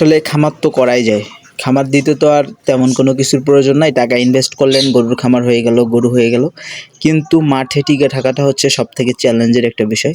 আসলে খামার তো করাই যায়। খামার দিতে তো আর তেমন কোনো কিছুর প্রয়োজন নাই। টাকা ইনভেস্ট করলেন, গরুর খামার হয়ে গেল, গরু হয়ে গেল। কিন্তু মাঠে টিকে থাকাটা হচ্ছে সব থেকে চ্যালেঞ্জের একটা বিষয়।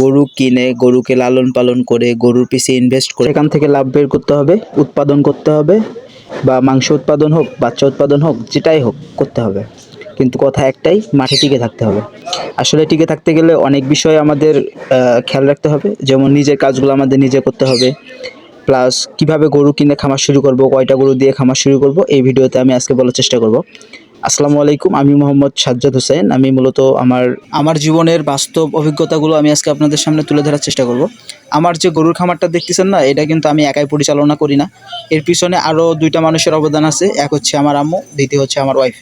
গরু কিনে, গরুকে লালন পালন করে, গরুর পিছিয়ে ইনভেস্ট করে এখান থেকে লাভ বের করতে হবে, উৎপাদন করতে হবে, বা মাংস উৎপাদন হোক, বাচ্চা উৎপাদন হোক, যেটাই হোক করতে হবে। কিন্তু কথা একটাই, মাঠে টিকে থাকতে হবে। আসলে টিকে থাকতে গেলে অনেক বিষয় আমাদের খেয়াল রাখতে হবে। যেমন নিজের কাজগুলো আমাদের নিজে করতে হবে। প্লাস কীভাবে গরু কিনে খামার শুরু করব, কয়টা গরু দিয়ে খামার শুরু করব, এই ভিডিওতে আমি আজকে বলার চেষ্টা করব। আসসালামু আলাইকুম, আমি মোহাম্মদ সাজ্জাদ হোসেন। আমি মূলত আমার আমার জীবনের বাস্তব অভিজ্ঞতাগুলো আমি আজকে আপনাদের সামনে তুলে ধরার চেষ্টা করব। আমার যে গরুর খামারটা দেখতেছেন না, এটা কিন্তু আমি একাই পরিচালনা করি না। এর পিছনে আরও দুইটা মানুষের অবদান আছে, এক হচ্ছে আমার আম্মু, দ্বিতীয় হচ্ছে আমার ওয়াইফ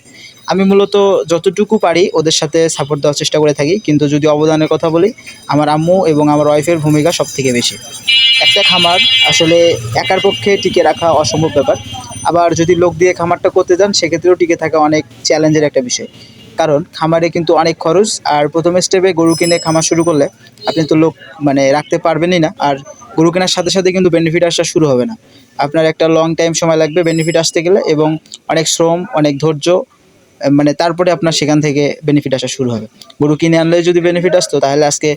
আমি মূলত যতটুকু পারি ওদের সাথে সাপোর্ট দেওয়ার চেষ্টা করে থাকি। কিন্তু যদি অবদানের কথা বলি, আমার আম্মু এবং আমার ওয়াইফের ভূমিকা সব থেকে বেশি। একটা খামার আসলে একার পক্ষে টিকে রাখা অসম্ভব ব্যাপার। আবার যদি লোক দিয়ে খামারটা করতে যান, সেক্ষেত্রেও টিকে থাকা অনেক চ্যালেঞ্জের একটা বিষয়। কারণ খামারে কিন্তু অনেক খরচ, আর প্রথম স্টেপে গরু কিনে খামার শুরু করলে আপনি তো লোক মানে রাখতে পারবেনই না। আর গরু কেনার সাথে সাথে কিন্তু বেনিফিট আসা শুরু হবে না। আপনার একটা লং টাইম সময় লাগবে বেনিফিট আসতে গেলে এবং অনেক শ্রম, অনেক ধৈর্য মানে তারপরে আপনার সেখান থেকে বেনিফিট আসা শুরু হবে। গরু কিনে আনলে যদি বেনিফিট আসতো, তাহলে আজকে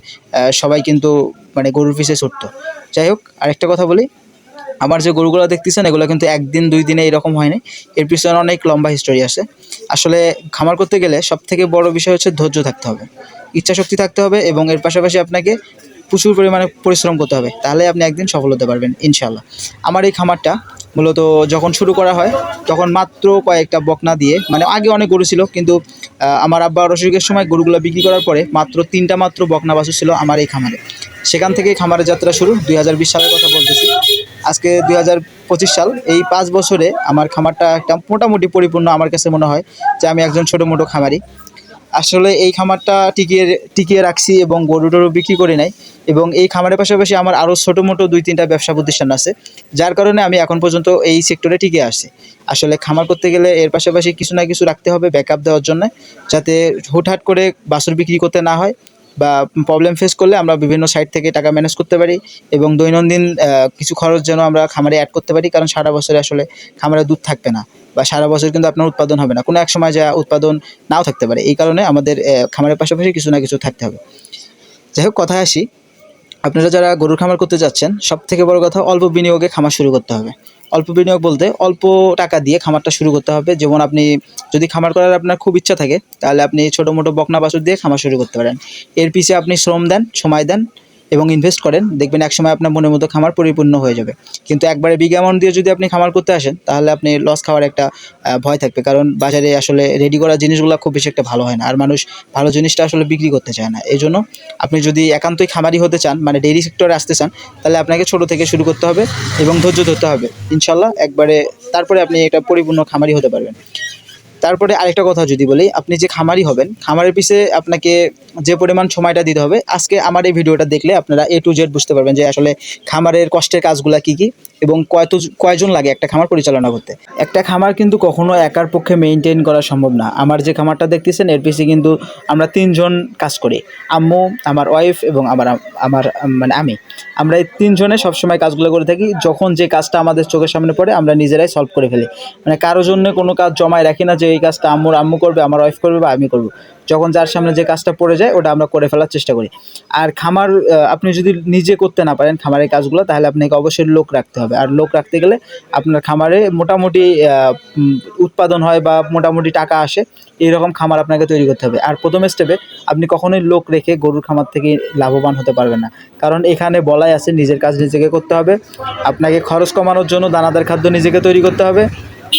সবাই কিন্তু মানে গরুর পিছে ছুটতো। যাই হোক, আরেকটা কথা বলি। আমার যে গরুগুলো দেখতেছেন, এগুলো কিন্তু একদিন, দুই দিনে এরকম হয়নি এর পিছনে অনেক লম্বা হিস্টোরি আছে। আসলে খামার করতে গেলে সব থেকে বড় বিষয় হচ্ছে ধৈর্য থাকতে হবে। ইচ্ছা শক্তি থাকতে হবে এবং এর পাশাপাশি আপনাকে প্রচুর পরিমাণে পরিশ্রম করতে হবে। তাহলে আপনি একদিন সফল হতে পারবেন ইনশাল্লাহ আমার এই খামারটা মূলত যখন শুরু করা হয়, তখন মাত্র কয়েকটা বকনা দিয়ে মানে আগে অনেক গরু ছিল, কিন্তু আমার আব্বা অসুখের সময় গরুগুলো বিক্রি করার পরে মাত্র তিনটা মাত্র বকনা বাছুর ছিল আমার এই খামারে। সেখান থেকে খামারের যাত্রা শুরু দুই হাজার বিশ সালের কথা বলতেছি। আজকে দুই হাজার পঁচিশ সাল, এই পাঁচ বছরে আমার খামারটা একটা মোটামুটি পরিপূর্ণ আমার কাছে মনে হয় যে আমি একজন ছোটো মোটো খামারি। আসলে এই খামারটা টিকিয়ে টিকিয়ে রাখছি এবং গরু টরু বিক্রি করে নাই। এবং এই খামারের পাশাপাশি আমার আরও ছোটো মোটো দুই তিনটা ব্যবসা প্রতিষ্ঠান আছে, যার কারণে আমি এখন পর্যন্ত এই সেক্টরে টিকে আসছি। আসলে খামার করতে গেলে এর পাশাপাশি কিছু না কিছু রাখতে হবে ব্যাকআপ দেওয়ার জন্য, যাতে হুটহাট করে বাসুর বিক্রি করতে না হয়। বা প্রবলেম ফেস করলে আমরা বিভিন্ন সাইড থেকে টাকা ম্যানেজ করতে পারি এবং দৈনন্দিন কিছু খরচ যেন আমরা খামারে অ্যাড করতে পারি, কারণ সারা বছরে আসলে খামারে দুধ থাকবে না বা সারা বছর কিন্তু আপনার উৎপাদন হবে না। কোনো এক সময় যা উৎপাদন নাও থাকতে পারে। এই কারণে আমাদের খামারের পাশাপাশি কিছু না কিছু থাকতে হবে। যাই হোক, কথায় আসি। আপনারা যারা গরুর খামার করতে যাচ্ছেন সব থেকে বড় কথা অল্প বিনিয়োগে খামার শুরু করতে হবে। অল্প বিনিয়োগ বলতে অল্প টাকা দিয়ে খামারটা শুরু করতে হবে। যেমন আপনি যদি খামার করার আপনার খুব ইচ্ছা থাকে, তাহলে আপনি ছোটো মোটো বকনা বাছুর দিয়ে খামার শুরু করতে পারেন। এর পিছিয়ে আপনি শ্রম দেন, সময় দেন এবং ইনভেস্ট করেন, দেখবেন এক সময় আপনার মনের মতো খামার পরিপূর্ণ হয়ে যাবে। কিন্তু একবারে বিগ অ্যামাউন্ট দিয়ে যদি আপনি খামার করতে আসেন, তাহলে আপনি লস খাওয়ার একটা ভয় থাকবে। কারণ বাজারে আসলে রেডি করা জিনিসগুলো খুব বেশি একটা ভালো হয় না। আর মানুষ ভালো জিনিসটা আসলে বিক্রি করতে চায় না। এই জন্য আপনি যদি একান্তই খামারি হতে চান মানে ডেইরি সেক্টরে আসতে চান, তাহলে আপনাকে ছোট থেকে শুরু করতে হবে এবং ধৈর্য ধরতে হবে। ইনশাল্লাহ একবারে তারপরে আপনি একটা পরিপূর্ণ খামারি হতে পারবেন। তারপরে আরেকটা কথা যদি বলি, আপনি যে খামারি হবেন, খামারের পিছে আপনাকে যে পরিমাণ সময়টা দিতে হবে, আজকে আমার এই ভিডিওটা দেখলে আপনারা এ টু জেড বুঝতে পারবেন যে আসলে খামারের কষ্টের কাজগুলো কি কি। এবং কয়ত কয়জন লাগে একটা খামার পরিচালনা করতে? একটা খামার কিন্তু কখনো একার পক্ষে মেনটেন করা সম্ভব না। আমার যে খামারটা দেখতেছেন, এর পিছে কিন্তু আমরা তিনজন কাজ করি। আম্মু, আমার ওয়াইফ এবং আমার আমার মানে আমি। আমরা এই তিনজনে সবসময় কাজগুলো করে থাকি। যখন যে কাজটা আমাদের চোখের সামনে পড়ে, আমরা নিজেরাই সলভ করে ফেলি। মানে কারোর জন্য কোনো কাজ জমায় রাখি না যে এই কাজটা আম্মুর আম্মু করবে, আমার ওয়াইফ করবে বা আমি করব। যখন যার সামনে যে কাজটা পড়ে যায়, ওটা আমরা করে ফেলার চেষ্টা করি। আর খামার আপনি যদি নিজে করতে না পারেন খামারের কাজগুলো, তাহলে আপনাকে অবশ্যই লোক রাখতে হবে। আর লোক রাখতে গেলে আপনার খামারে মোটামুটি উৎপাদন হয় বা মোটামুটি টাকা আসে, এইরকম খামার আপনাকে তৈরি করতে হবে। আর প্রথম স্টেপে আপনি কখনোই লোক রেখে গরুর খামার থেকে লাভবান হতে পারবেন না। কারণ এখানে বলাই আছে, নিজের কাজ নিজেকে করতে হবে। আপনাকে খরচ কমানোর জন্য দানাদার খাদ্য নিজেকে তৈরি করতে হবে।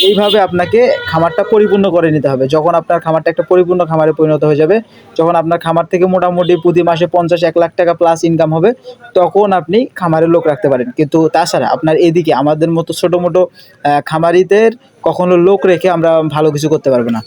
এইভাবে আপনাকে খামারটা পরিপূর্ণ করে নিতে হবে। যখন আপনার খামারটা একটা পরিপূর্ণ খামারে পরিণত হয়ে যাবে, যখন আপনার খামার থেকে মোটামুটি প্রতি মাসে পঞ্চাশ এক লাখ টাকা প্লাস ইনকাম হবে, তখন আপনি খামারের লোক রাখতে পারেন। কিন্তু তাছাড়া আপনার এদিকে আমাদের মতো ছোটো মোটো খামারিদের কখনো লোক রেখে আমরা ভালো কিছু করতে পারব না।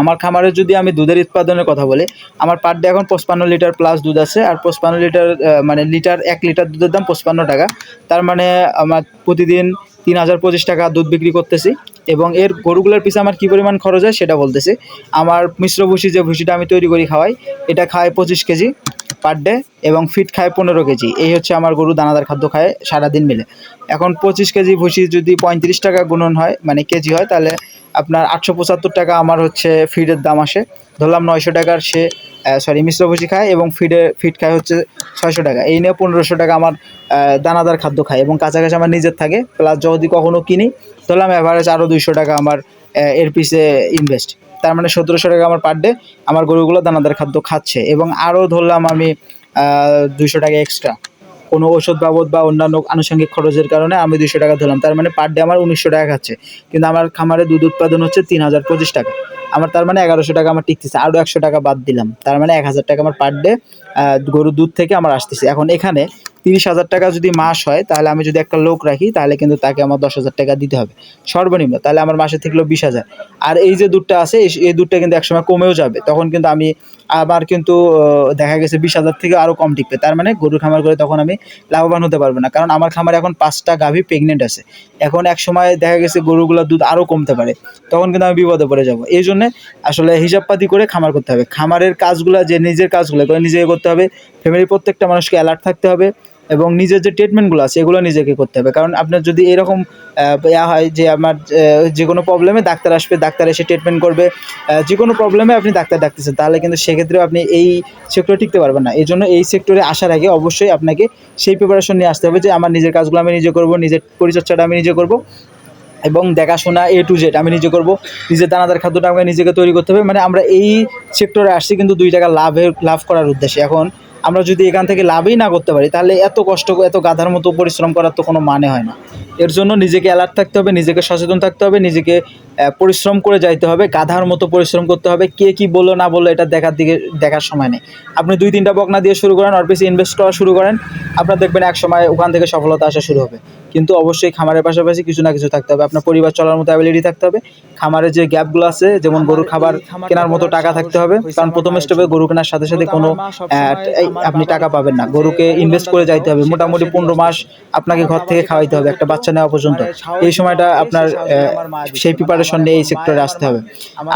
আমার খামারে যদি আমি দুধের উৎপাদনের কথা বলি, আমার পার ডে এখন পঁচপান্ন লিটার প্লাস দুধ আছে, আর পঁচপান্ন লিটার মানে লিটার এক লিটার দুধের দাম পঁচপান্ন টাকা। তার মানে আমার প্রতিদিন তিন হাজার পঁচিশ টাকা দুধ বিক্রি করতেছি এবং এর গরুগুলোর পিছনে আমার কী পরিমাণ খরচ হয় সেটা বলতেছি। আমার মিশ্র ভুসি যে ভুসিটা আমি তৈরি করি খাওয়াই, এটা খায় পঁচিশ কেজি পার ডে এবং ফিট খায় পনেরো কেজি। এই হচ্ছে আমার গরু দানাদার খাদ্য খায় সারাদিন মিলে। এখন পঁচিশ কেজি ভুসি যদি পঁয়ত্রিশ টাকা গুণন হয় মানে কেজি হয়, তাহলে আপনার আটশো পঁচাত্তর টাকা আমার হচ্ছে ফিডের দাম আসে। ধরলাম নয়শো টাকার সে সরি মিশ্র ভুসি খায় এবং ফিডে ফিড খায় হচ্ছে ছয়শো টাকা। এই নিয়ে পনেরোশো টাকা আমার দানাদার খাদ্য খায় এবং কাছাকাছি আমার নিজের থাকে। প্লাস যদি কখনো কিনি ধরলাম অ্যাভারেজ আরও দুইশো টাকা আমার এর পিসে ইনভেস্ট তার মানে সতেরোশো টাকা আমার পার ডে আমার গরুগুলো দানাদার খাদ্য খাচ্ছে এবং আরও ধরলাম আমি দুইশো টাকা এক্সট্রা কোনো ওষুধ বাবদ বা অন্যান্য আনুষঙ্গিক খরচের কারণে আমি দুইশো টাকা ধরলাম। তার মানে পার ডে আমার উনিশশো টাকা খাচ্ছে। কিন্তু আমার খামারে দুধ উৎপাদন হচ্ছে তিন হাজার পঁচিশ টাকা। আমার তার মানে এগারোশো টাকা আমার টিকতেছে আরও একশো টাকা বাদ দিলাম। তার মানে এক হাজার টাকা আমার পার ডে গরুর দুধ থেকে আমার আসতেছে। এখন এখানে তিরিশ হাজার টাকা যদি মাস হয়, তাহলে আমি যদি একটা লোক রাখি, তাহলে কিন্তু তাকে আমার দশ হাজার টাকা দিতে হবে। সর্বনিম্ন, তাহলে আমার মাসে থাকল বিশ হাজার। আর এই যে দুধটা আছে, এই- দুধটা কিন্তু একসময় কমেও যাবে। তখন কিন্তু আমি আবার কিন্তু দেখা গেছে বিশ হাজার থেকে আরও কম টিকবে। তার মানে গরুর খামার করে তখন আমি লাভবান হতে পারব না। কারণ আমার খামারে এখন পাঁচটা গাভী প্রেগনেন্ট আছে। এখন এক সময় দেখা গেছে গরুগুলোর দুধ আরও কমতে পারে। তখন কিন্তু আমি বিপদে পড়ে যাব। এই জন্যে আসলে হিসাবপাতি করে খামার করতে হবে। খামারের কাজগুলো, যে নিজের কাজগুলো করে নিজেকে করতে হবে। ফ্যামিলির প্রত্যেকটা মানুষকে অ্যালার্ট থাকতে হবে। এবং নিজের যে ট্রিটমেন্টগুলো আছে, এগুলো নিজেকে করতে হবে। কারণ আপনার যদি এরকম ইয়া হয় যে আমার যে কোনো প্রবলেমে ডাক্তার আসবে, ডাক্তার এসে ট্রিটমেন্ট করবে যে কোনো প্রবলেমে আপনি ডাক্তার ডাকতেছেন, তাহলে কিন্তু সেক্ষেত্রেও আপনি এই সেক্টরে টিকতে পারবেন না। এই জন্য এই সেক্টরে আসার আগে অবশ্যই আপনাকে সেই প্রিপারেশন নিয়ে আসতে হবে যে আমার নিজের কাজগুলো আমি নিজে করব, নিজের পরিচর্চাটা আমি নিজে করব, এবং দেখাশোনা এ টু জেড আমি নিজে করব, নিজের দানাদার খাদ্যটা আমাকে নিজেকে তৈরি করতে হবে। মানে আমরা এই সেক্টরে আসছি কিন্তু দুই টাকা লাভের, লাভ করার উদ্দেশ্যে। এখন আমরা যদি এখান থেকে লাভই না করতে পারি, তাহলে এত কষ্ট, এত গাধার মতো পরিশ্রম করার তো কোনো মানে হয় না। এর জন্য নিজেকে অ্যালার্ট থাকতে হবে, নিজেকে সচেতন থাকতে হবে, নিজেকে পরিশ্রম করে যাইতে হবে, গাধার মতো পরিশ্রম করতে হবে, কে কি বলল না বলল এটা দেখার দিকে, দেখার সময় নেই। আপনি দুই তিনটা বকনা দিয়ে শুরু করেন ওর বেশি ইনভেস্ট করা শুরু করেন, আপনার দেখবেন এক সময় ওখান থেকে সফলতা আসা শুরু হবে। কিন্তু অবশ্যই খামারের পাশাপাশি কিছু না কিছু থাকতে হবে। আপনার পরিবার চলার মতো অ্যাবিলিটি থাকতে হবে। খামারের যে গ্যাপগুলো আছে যেমন গরুর খাবার কেনার মতো টাকা থাকতে হবে। কারণ প্রথম স্টেপে গরু কেনার সাথে সাথে কোনো এই আপনি টাকা পাবেন না। গরুকে ইনভেস্ট করে যাইতে হবে। মোটামুটি পনেরো মাস আপনাকে ঘর থেকে খাওয়াইতে হবে। একটা বাচ্চা নেওয়া পর্যন্ত। এই সময়টা আপনার সেই প্রিপারেশন নিয়ে এই সেক্টরে আসতে হবে।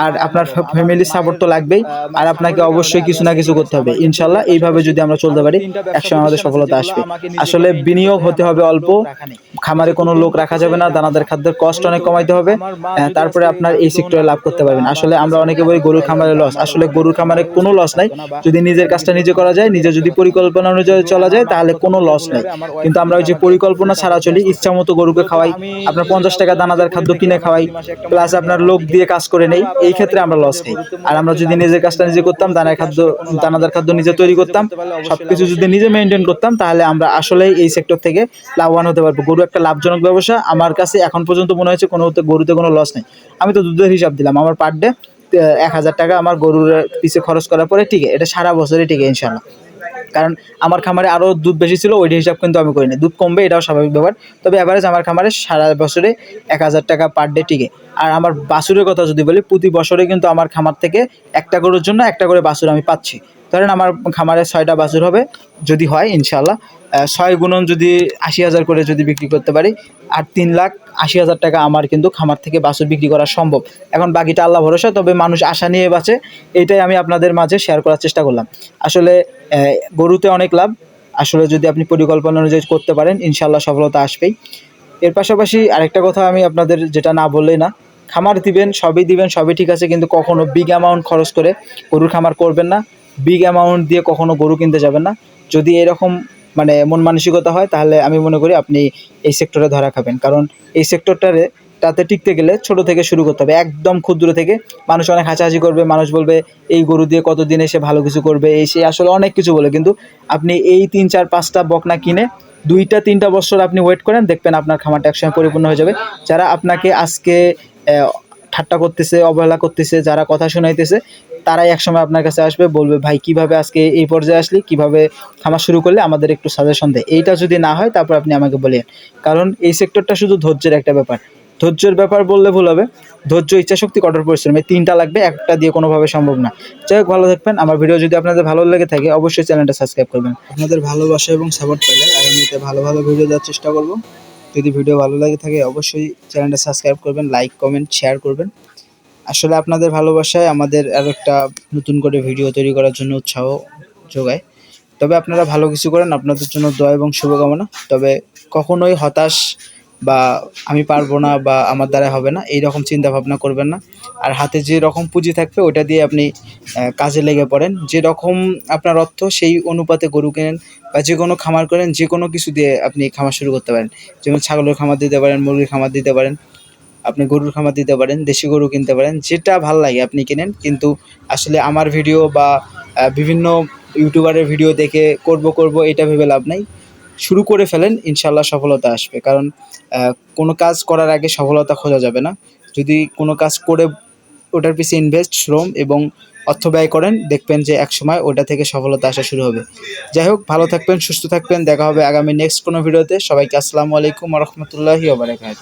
আর আপনার ফ্যামিলির সাপোর্ট তো লাগবেই। আর আপনাকে অবশ্যই কিছু না কিছু করতে হবে। ইনশাল্লাহ এইভাবে যদি আমরা চলতে পারি একসময় আমাদের সফলতা আসবে। আসলে বিনিয়োগ হতে হবে অল্প। খামারে কোনো লোক রাখা যাবে না দানাদার খাদ্যের কষ্ট অনেক কমাইতে হবে তারপরে আপনার এই সেক্টরে লাভ করতে পারবেন। আসলে আমরা অনেকে বলি গরুর খামারে লস আসলে গরুর খামারে কোনো লস নাই। যদি নিজের কাজটা নিজে করা যায় নিজে যদি পরিকল্পনা অনুযায়ী চলা যায় তাহলে কোনো লস নাই। কিন্তু আমরা ওই যে পরিকল্পনা ছাড়া চলি ইচ্ছা মতো গরুকে খাওয়াই। আপনার পঞ্চাশ টাকা দানাদার খাদ্য কিনে খাওয়াই প্লাস আপনার লোক দিয়ে কাজ করে নেই এই ক্ষেত্রে আমরা লস নেই। আর আমরা যদি নিজের কাজটা নিজে করতাম দানার খাদ্য দানাদার খাদ্য নিজে তৈরি করতাম সবকিছু যদি নিজে মেনটেন করতাম তাহলে আমরা আসলে এই সেক্টর থেকে লাভবান হতে পারব গরু একটা লাভজনক ব্যবসা। আমার কাছে এখন পর্যন্ত মনে হয়েছে কোনো গরুতে কোনো লস নেই। আমি তো দুধের হিসাব দিলাম। আমার পার ডে এক হাজার টাকা আমার গরুর পিছে খরচ করার পরে ঠিক এটা সারা বছরই ঠিক ইনশাল্লাহ কারণ আমার খামারে আরও দুধ বেশি ছিল ওইটা হিসাব কিন্তু আমি করিনি। দুধ কমবে, এটাও স্বাভাবিক ব্যাপার। তবে অ্যাভারেজ আমার খামারে সারা বছরে এক হাজার টাকা পার ডে টিকে। আর আমার বাছুরের কথা যদি বলি, প্রতি বছরে কিন্তু আমার খামার থেকে একটা গরুর জন্য একটা করে বাছুর আমি পাচ্ছি। ধরেন আমার খামারে ছয়টা বাছুর হবে, যদি হয় ইনশাল্লাহ ছয় গুণন যদি আশি হাজার করে যদি বিক্রি করতে পারি, আর তিন লাখ আশি হাজার টাকা আমার কিন্তু খামার থেকে বাছুর বিক্রি করা সম্ভব। এখন বাকিটা আল্লাহ ভরসা, তবে মানুষ আশা নিয়ে বাঁচে এইটাই আমি আপনাদের মাঝে শেয়ার করার চেষ্টা করলাম। আসলে গরুতে অনেক লাভ, আসলে যদি আপনি পরিকল্পনা অনুযায়ী করতে পারেন ইনশাল্লাহ সফলতা আসবেই। এর পাশাপাশি আরেকটা কথা আমি আপনাদের যেটা না বললেই না, খামার দিবেন, সবই দিবেন, সবই ঠিক আছে, কিন্তু কখনো বিগ অ্যামাউন্ট খরচ করে গরুর খামার করবেন না। বিগ অ্যামাউন্ট দিয়ে কখনো গরু কিনতে যাবেন না। যদি এরকম মানে মন মানসিকতা হয়, তাহলে আমি মনে করি আপনি এই সেক্টরে ধরা খাবেন। কারণ এই সেক্টরটারে তাতে টিকতে গেলে ছোট থেকে শুরু করতে হবে। একদম ক্ষুদ্র থেকে মানুষ অনেক হাসাহাসি করবে, মানুষ বলবে, এই গরু দিয়ে কতদিন এসে ভালো কিছু করবে? এই সে আসলে অনেক কিছু বলে। কিন্তু আপনি এই তিন, চার, পাঁচটা বকনা কিনে দুইটা, তিনটা বছর আপনি ওয়েট করেন, দেখবেন আপনার খামারটা একসময় পরিপূর্ণ হয়ে যাবে। যারা আপনাকে আজকে ঠাট্টা করতেছে, অবহেলা করতেছে, যারা কথা শোনাইতেছে, তারাই একসময় আপনার কাছে আসবে, বলবে, ভাই, কীভাবে আজকে এই পর্যায়ে আসলি? কীভাবে খামার শুরু করলে? আমাদের একটু সাজেশন দেয়। এইটা যদি না হয়, তারপর আপনি আমাকে বলেন। কারণ এই সেক্টরটা শুধু ধৈর্যের একটা ব্যাপার। ধৈর্যের ব্যাপার বললে ভুল হবে। ধৈর্য, ইচ্ছাশক্তি, কঠোর পরিশ্রম, এই তিনটা লাগবে, একটা দিয়ে কোনোভাবে সম্ভব না। যাই হোক, ভালো থাকবেন। আমার ভিডিও যদি আপনাদের ভালো লেগে থাকে, অবশ্যই চ্যানেলটা সাবস্ক্রাইব করবেন। আপনাদের ভালোবাসা এবং সাপোর্ট পেলে আগামীতে ভালো ভালো ভিডিও দেওয়ার চেষ্টা করব। যদি ভিডিও ভালো লাগে থাকে, অবশ্যই চ্যানেলটা সাবস্ক্রাইব করবেন লাইক কমেন্ট শেয়ার করবেন। আসলে আপনাদের ভালোবাসায় আমাদের আর একটা নতুন করে ভিডিও তৈরি করার জন্য উৎসাহ যোগায়। তবে আপনারা ভালো কিছু করেন, আপনাদের জন্য দোয়া এবং শুভকামনা। তবে কখনোই হতাশ বা আমি পারব না বা আমার দ্বারা হবে না এই রকম চিন্তা ভাবনা করবেন না। আর হাতে যে রকম পুঁজি থাকবে ওটা দিয়ে আপনি কাজে লেগে পড়েন। যে রকম আপনার অর্থ, সেই অনুপাতে গরু কেনেন বা যে কোনো খামার করেন, যে কোনো কিছু দিয়ে আপনি খামার শুরু করতে পারেন। যেমন ছাগলের খামার দিতে পারেন, মুরগির খামার দিতে পারেন, আপনি গরুর খামার দিতে পারেন, দেশি গরু কিনতে পারেন, যেটা ভালো লাগে আপনি কিনেন। কিন্তু আসলে আমার ভিডিও বা বিভিন্ন ইউটিউবারের ভিডিও দেখে করব করব, এটা ভেবে লাভ নাই। শুরু করে ফেলেন ইনশাল্লাহ সফলতা আসবে। কারণ কোনো কাজ করার আগে সফলতা খোঁজা যাবে না। যদি কোনো কাজ করে ওটার পিছিয়ে ইনভেস্ট শ্রম এবং অর্থ ব্যয় করেন, দেখবেন যে একসময় ওটা থেকে সফলতা আসা শুরু হবে। যাই হোক, ভালো থাকবেন, সুস্থ থাকবেন। দেখা হবে আগামী নেক্সট কোনো ভিডিওতে সবাইকে আসসালামু আলাইকুম রহমতুল্লাহি ওবরাকাত